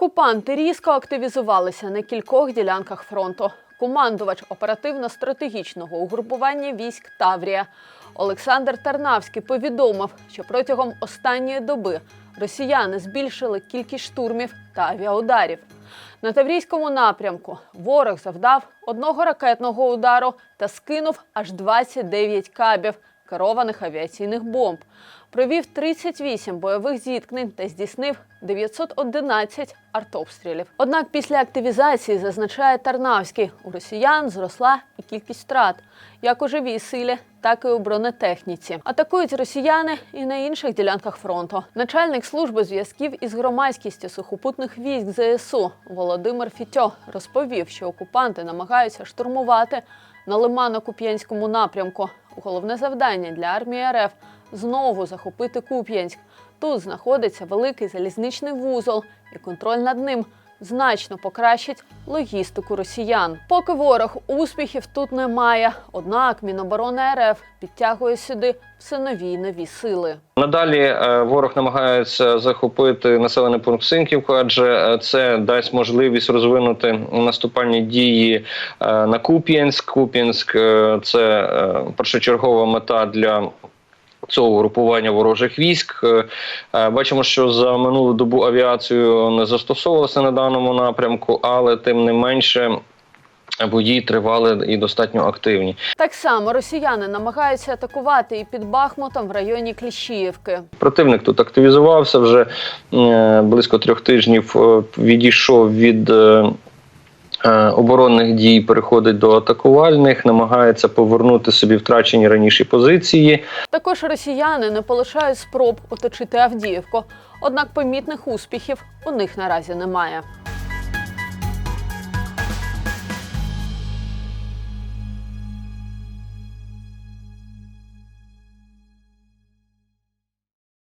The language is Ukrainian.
Окупанти різко активізувалися на кількох ділянках фронту. Командувач оперативно-стратегічного угрупування військ Таврія Олександр Тарнавський повідомив, що протягом останньої доби росіяни збільшили кількість штурмів та авіаударів. На Таврійському напрямку ворог завдав одного ракетного удару та скинув аж 29 кабів керованих авіаційних бомб. Провів 38 бойових зіткнень та здійснив 911 артобстрілів. Однак після активізації, зазначає Тарнавський, у росіян зросла і кількість втрат, як у живій силі, так і у бронетехніці. Атакують росіяни і на інших ділянках фронту. Начальник служби зв'язків із громадськістю сухопутних військ ЗСУ Володимир Фітьо розповів, що окупанти намагаються штурмувати на Лимано-Куп'янському напрямку. Головне завдання для армії РФ знову захопити Куп'янськ. Тут знаходиться великий залізничний вузол, і контроль над ним значно покращить логістику росіян. Поки ворог успіхів тут немає. Однак Міноборони РФ підтягує сюди все нові й нові сили. Надалі е, ворог намагається захопити населений пункт Синківку, адже е, це дасть можливість розвинути наступальні дії е, на Куп'янськ. Куп'янськ це першочергова мета для. Цього групування ворожих військ Е, е, бачимо, що за минулу добу авіацію не застосовувалося на даному напрямку, але тим не менше бої тривали і достатньо активні. Так само росіяни намагаються атакувати і під Бахмутом в районі Кліщіївки. Противник тут активізувався вже е, близько трьох тижнів. Відійшов від оборонних дій, переходить до атакувальних, намагається повернути собі втрачені раніше позиції. Також росіяни не полишають спроб оточити Авдіївку. Однак помітних успіхів у них наразі немає.